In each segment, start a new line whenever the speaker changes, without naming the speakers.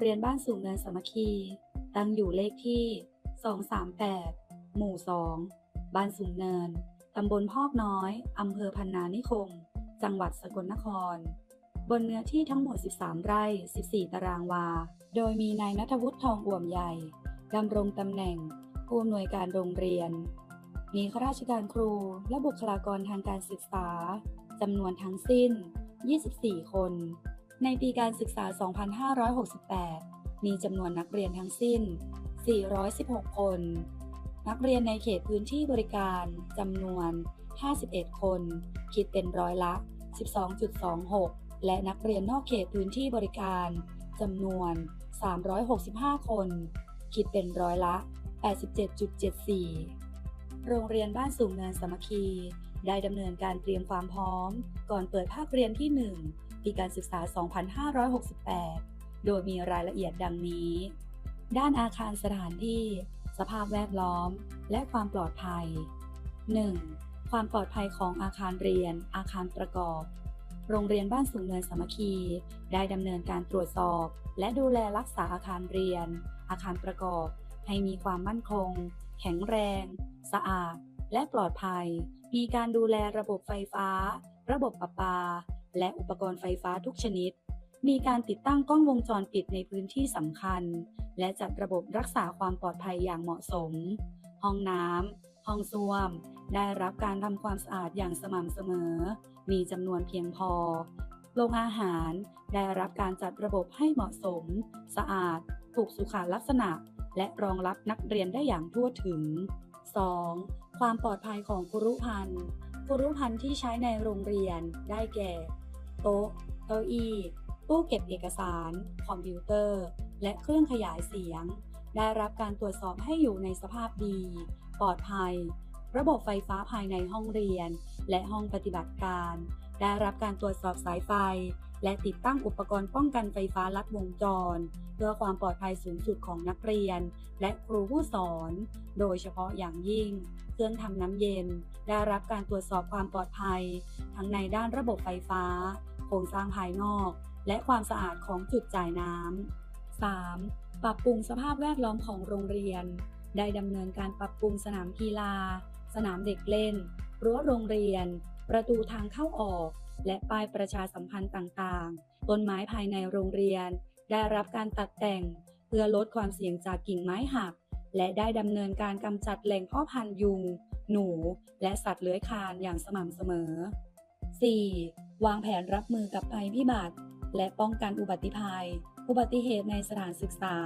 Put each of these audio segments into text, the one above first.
เรียนบ้านสูงเนินสามัคคี ตั้งอยู่เลขที่ 238 หมู่ 2 บ้านสูงเนิน ตำบลพอกน้อย อำเภอพันนานิคม จังหวัดสกลนคร บนเนื้อที่ทั้งหมด 13 ไร่ 14 ตารางวา โดยมีนายนัทวุฒิทองอ่วมใหญ่ ดำรงตำแหน่งผู้อำนวยการโรงเรียน มีข้าราชการครูและบุคลากรทางการศึกษาจำนวนทั้งสิ้น 24 คน ในปีการศึกษา 2568 มีจำนวนนักเรียนทั้งสิ้น 416 คน นักเรียนในเขตพื้นที่บริการจำนวน 51 คน คิดเป็นร้อยละ 12.26 และนักเรียนนอกเขตพื้นที่บริการจำนวน 365 คน คิดเป็นร้อยละ 87.74 โรงเรียนบ้านสูงเนินสมัคคี ได้ดำเนินการเตรียมความพร้อม ก่อนเปิดภาคเรียนที่ 1 ปีการศึกษา 2568 โดยมีรายละเอียดดังนี้ ด้านอาคารสถานที่ สภาพแวดล้อม และความปลอดภัย 1. ความปลอดภัยของอาคารเรียน อาคารประกอบ โรงเรียนบ้านสูงเนินสามัคคี ได้ดำเนินการตรวจสอบ และดูแลรักษาอาคารเรียน อาคารประกอบ ให้มีความมั่นคง แข็งแรง สะอาด และปลอดภัย มีการดูแลระบบไฟฟ้า ระบบประปา และอุปกรณ์ไฟฟ้าทุกชนิด มีการติดตั้งกล้องวงจรปิดในพื้นที่สำคัญ และจัดระบบรักษาความปลอดภัยอย่างเหมาะสม ห้องน้ำห้องส้วม ได้รับการทำความสะอาดอย่างสม่ำเสมอ มีจำนวนเพียงพอโรงอาหาร ได้รับการจัดระบบให้เหมาะสม สะอาด ถูกสุขลักษณะ และรองรับนักเรียนได้อย่างทั่วถึง 2. ความปลอดภัยของครุภัณฑ์ครุภัณฑ์ที่ใช้ในโรงเรียนได้แก่ โต๊ะ เก้าอี้ ตู้เก็บเอกสาร คอมพิวเตอร์ และเครื่องขยายเสียง ได้รับการตรวจสอบให้อยู่ในสภาพดี ปลอดภัย ระบบไฟฟ้าภายในห้องเรียน และห้องปฏิบัติการ ได้รับการตรวจสอบสายไฟ และติดตั้งอุปกรณ์ป้องกันไฟฟ้าลัดวงจร เพื่อความปลอดภัยสูงสุดของนักเรียน และครูผู้สอน โดยเฉพาะอย่างยิ่ง เครื่องทำน้ำเย็น ได้รับการตรวจสอบความปลอดภัย ทั้งในด้านระบบไฟฟ้า โครงสร้างภายนอก และความสะอาดของจุดจ่ายน้ำ 3. ปรับปรุงสภาพแวดล้อมของโรงเรียน ได้ดำเนินการปรับปรุงสนามกีฬา สนามเด็กเล่น รั้วโรงเรียน ประตูทางเข้าออก และป้ายประชาสัมพันธ์ต่างๆ ต้นไม้ภายในโรงเรียน ได้รับการตัดแต่ง เพื่อลดความเสี่ยงจากกิ่งไม้หัก และได้ดำเนินการกำจัดแหล่งพ่อพันธุ์ยุง หนู และสัตว์เลื้อยคลานอย่างสม่ำเสมอ 4. วางแผนรับมือกับภัยพิบัติ และป้องกันอุบัติภัย อุบัติเหตุในสถานศึกษา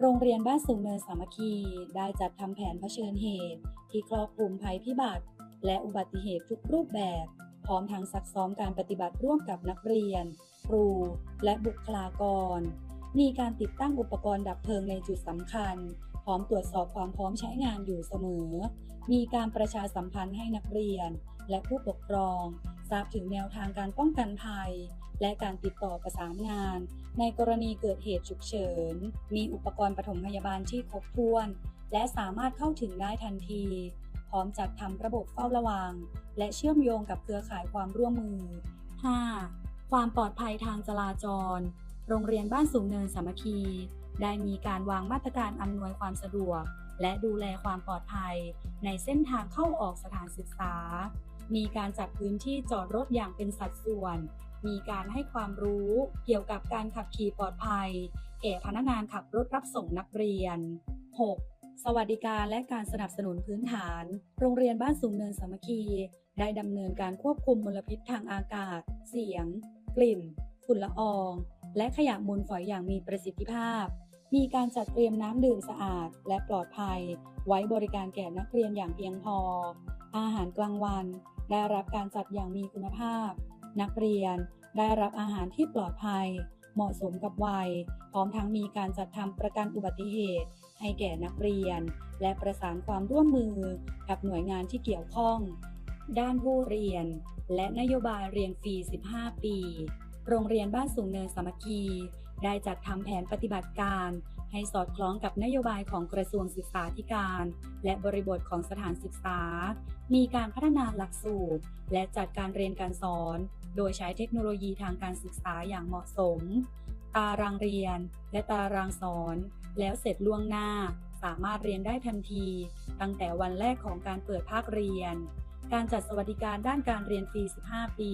โรงเรียนบ้านสูงเนินสามัคคี ได้จัดทำแผนเผชิญเหตุ ที่ครอบคลุมภัยพิบัติ และอุบัติเหตุทุกรูปแบบ พร้อมทั้งซักซ้อมการปฏิบัติร่วมกับนักเรียน ครู และบุคลากร มีการติดตั้งอุปกรณ์ดับเพลิงในจุดสำคัญ พร้อมตรวจสอบความพร้อมใช้งานอยู่เสมอ มีการประชาสัมพันธ์ให้นักเรียน และผู้ปกครอง ทราบถึงแนวทางการป้องกันภัย และการติดต่อประสานงาน ในกรณีเกิดเหตุฉุกเฉิน มีอุปกรณ์ปฐมพยาบาลที่ครบถ้วน และสามารถเข้าถึงได้ทันที ร้อมจัดทำระบบเฝ้าระวัง และเชื่อมโยงกับเครือข่ายความร่วมมือ 5. ความปลอดภัยทางจราจร โรงเรียนบ้านสูงเนินสามัคคี ได้มีการวางมาตรการอำนวยความสะดวก และดูแลความปลอดภัย ในเส้นทางเข้าออกสถานศึกษา มีการจัดพื้นที่จอดรถอย่างเป็นสัดส่วน มีการให้ความรู้เกี่ยวกับการขับขี่ปลอดภัย แก่พนักงานขับรถรับส่งนักเรียน 6. สวัสดิการและการสนับสนุนพื้นฐาน โรงเรียนบ้านสูงเนินสามัคคี ได้ดำเนินการควบคุมมลพิษทางอากาศ เสียง กลิ่น ฝุ่นละออง และขยะมูลฝอยอย่างมีประสิทธิภาพ มีการจัดเตรียมน้ำดื่มสะอาด และปลอดภัย ไว้บริการแก่นักเรียนอย่างเพียงพอ อาหารกลางวัน ได้รับการจัดอย่างมีคุณภาพ นักเรียนได้รับอาหารที่ปลอดภัย เหมาะสมกับวัย พร้อมทั้งมีการจัดทำประกันอุบัติเหตุ ให้แก่นักเรียน และประสานความร่วมมือกับหน่วยงานที่เกี่ยวข้อง ด้านผู้เรียน และนโยบายเรียนฟรี 15 ปี โรงเรียนบ้านสูงเนินสามัคคี ได้จัดทำแผนปฏิบัติการให้สอดคล้องกับนโยบายของกระทรวงศึกษาธิการ และบริบทของสถานศึกษา มีการพัฒนาหลักสูตร และจัดการเรียนการสอน โดยใช้เทคโนโลยีทางการศึกษาอย่างเหมาะสม ตารางเรียนและตารางสอน แล้วเสร็จล่วงหน้าสามารถเรียนได้ทันที ตั้งแต่วันแรกของการเปิดภาคเรียน การจัดสวัสดิการด้านการเรียนฟรี 15 ปี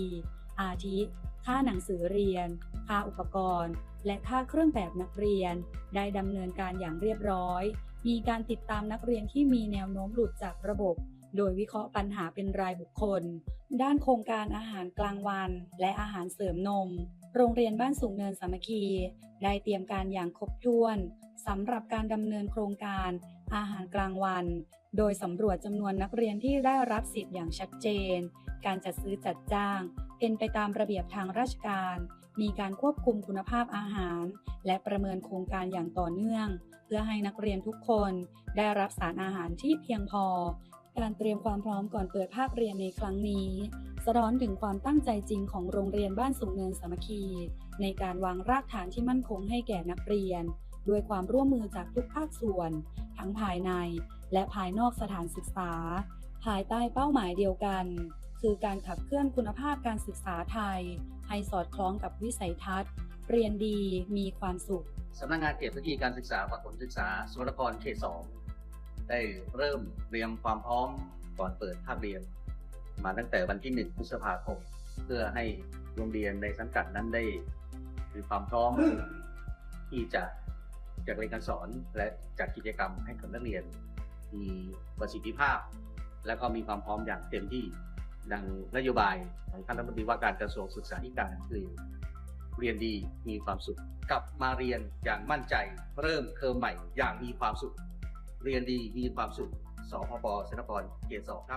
อาทิ ค่าหนังสือเรียน ค่าอุปกรณ์ และค่าเครื่องแบบนักเรียน ได้ดำเนินการอย่างเรียบร้อย มีการติดตามนักเรียนที่มีแนวโน้มหลุดจากระบบ โดยวิเคราะห์ปัญหาเป็นรายบุคคล ด้านโครงการอาหารกลางวัน และอาหารเสริมนม โรงเรียนบ้านสูงเนินสามัคคี ได้เตรียมการอย่างครบถ้วน สำหรับการดำเนินโครงการอาหารกลางวัน โดยสำรวจจำนวนนักเรียนที่ได้รับสิทธิ์อย่างชัดเจน การจัดซื้อจัดจ้าง เป็นไปตามระเบียบทางราชการ มีการควบคุมคุณภาพอาหาร และประเมินโครงการอย่างต่อเนื่อง เพื่อให้นักเรียนทุกคนได้รับสารอาหารที่เพียงพอ การเตรียมความพร้อมก่อนเปิดภาคเรียนในครั้งนี้สะท้อนถึงความตั้งใจจริงของโรงเรียนบ้านสูงเนินสามัคคี ในการวางรากฐานที่มั่นคงให้แก่นักเรียน ด้วยความร่วมมือจากทุกภาคส่วน ทั้งภายในและภายนอกสถานศึกษา ภายใต้เป้าหมายเดียวกัน คือการขับเคลื่อนคุณภาพการศึกษาไทย ให้สอดคล้องกับวิสัยทัศน์ เรียนดีมีความสุข
สำนักงานเขตพื้นที่การศึกษาประถมศึกษาสุวรรณครเขตสองได้เริ่มเตรียมความพร้อมก่อนเปิดภาคเรียน มาตั้งแต่วันที่ 1 พฤษภาคม เพื่อให้โรงเรียนในสังกัดนั้นได้มีความพร้อมที่จะ จัดเรียนการสอนและจัดกิจกรรมให้กับนักเรียน มีประสิทธิภาพ และก็มีความพร้อมอย่างเต็มที่ดังนโยบายของท่านรัฐมนตรีว่าการกระทรวงศึกษาธิการคือเรียนดีมีความสุขกลับมาเรียนอย่างมั่นใจ เริ่มเทอมใหม่อย่างมีความสุข เรียนดีมีความสุขสพปสนครเขตสองครับ